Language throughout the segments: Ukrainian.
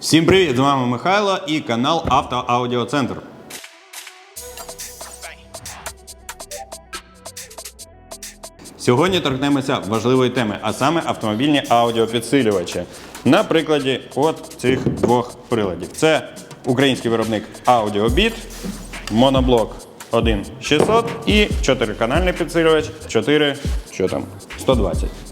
Всім привіт! З вами Михайло і канал Автоаудіоцентр. Сьогодні торкнемося важливої теми, а саме автомобільні аудіопідсилювачі. На прикладі от цих двох приладів. Це український виробник AudioBit, моноблок 1600 і 4-канальний підсилювач 4, що там, 120.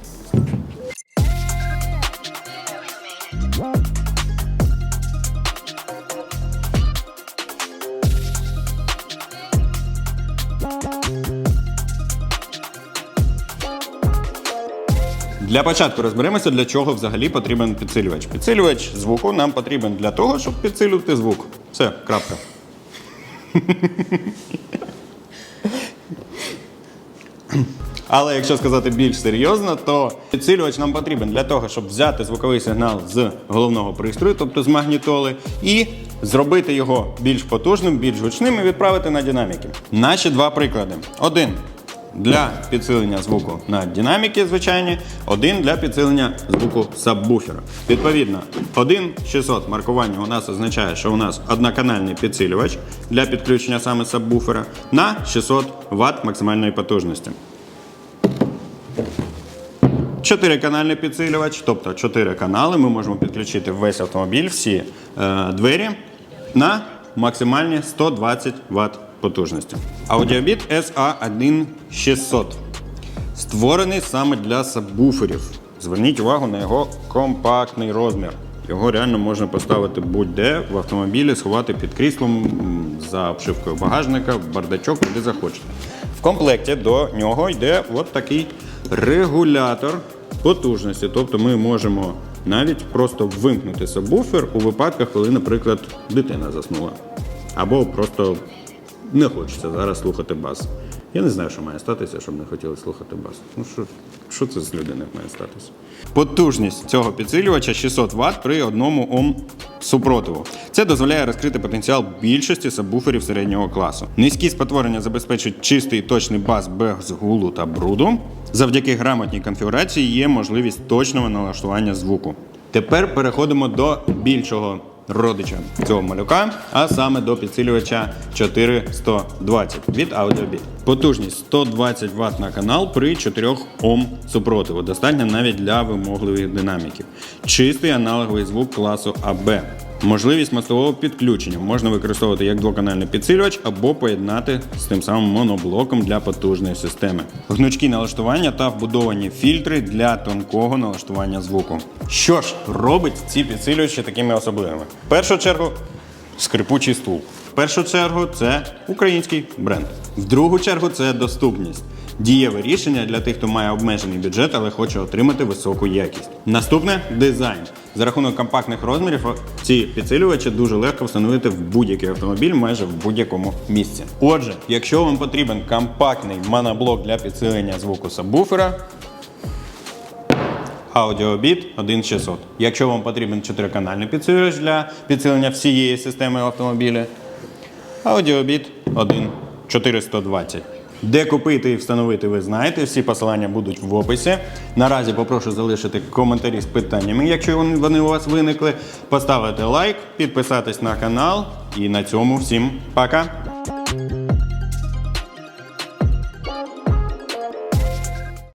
Для початку розберемося, для чого взагалі потрібен підсилювач. Підсилювач звуку нам потрібен для того, щоб підсилювати звук. Все, крапка. Але якщо сказати більш серйозно, то підсилювач нам потрібен для того, щоб взяти звуковий сигнал з головного пристрою, тобто з магнітоли, і зробити його більш потужним, більш гучним і відправити на динаміки. Наші два приклади. Один для підсилення звуку на динаміки звичайні, один для підсилення звуку сабвуфера. Відповідно, 1.600 маркування у нас означає, що у нас одноканальний підсилювач для підключення саме сабвуфера на 600 Вт максимальної потужності. Чотириканальний підсилювач, тобто 4 канали. Ми можемо підключити весь автомобіль, всі е, двері на максимальні 120 Вт потужності. AudioBit SA1600 створений саме для сабвуферів. Зверніть увагу на його компактний розмір. Його реально можна поставити будь-де в автомобілі, сховати під кріслом за обшивкою багажника, бардачок, куди захочете. В комплекті до нього йде от такий регулятор потужності. Тобто ми можемо навіть просто вимкнути сабвуфер у випадках, коли, наприклад, дитина заснула. Або просто не хочеться зараз слухати бас. Я не знаю, що має статися, щоб не хотіли слухати бас. Ну що, що це з людини має статися? Потужність цього підсилювача 600 Вт при одному Ом супротиву. Це дозволяє розкрити потенціал більшості сабвуферів середнього класу. Низькі спотворення забезпечують чистий і точний бас без гулу та бруду. Завдяки грамотній конфігурації є можливість точного налаштування звуку. Тепер переходимо до більшого родича цього малюка, а саме до підсилювача 420 від AudioBit. Потужність 120 Вт на канал при 4 Ом супротиву. Достатньо навіть для вимогливих динаміків. Чистий аналоговий звук класу AB. Можливість мостового підключення можна використовувати як двоканальний підсилювач або поєднати з тим самим моноблоком для потужної системи. Гнучкі налаштування та вбудовані фільтри для тонкого налаштування звуку. Що ж робить ці підсилювачі такими особливими? В першу чергу скрипучий стул. В першу чергу це український бренд. В другу чергу це доступність. Дієве рішення для тих, хто має обмежений бюджет, але хоче отримати високу якість. Наступне дизайн. За рахунок компактних розмірів ці підсилювачі дуже легко встановити в будь-який автомобіль майже в будь-якому місці. Отже, якщо вам потрібен компактний моноблок для підсилення звуку сабвуфера, AudioBit 1600. Якщо вам потрібен 4-канальний підсилювач для підсилення всієї системи автомобіля, AudioBit 1420. Де купити і встановити, ви знаєте. Всі посилання будуть в описі. Наразі попрошу залишити коментарі з питаннями, якщо вони у вас виникли. Поставити лайк, підписатись на канал. І на цьому всім пока!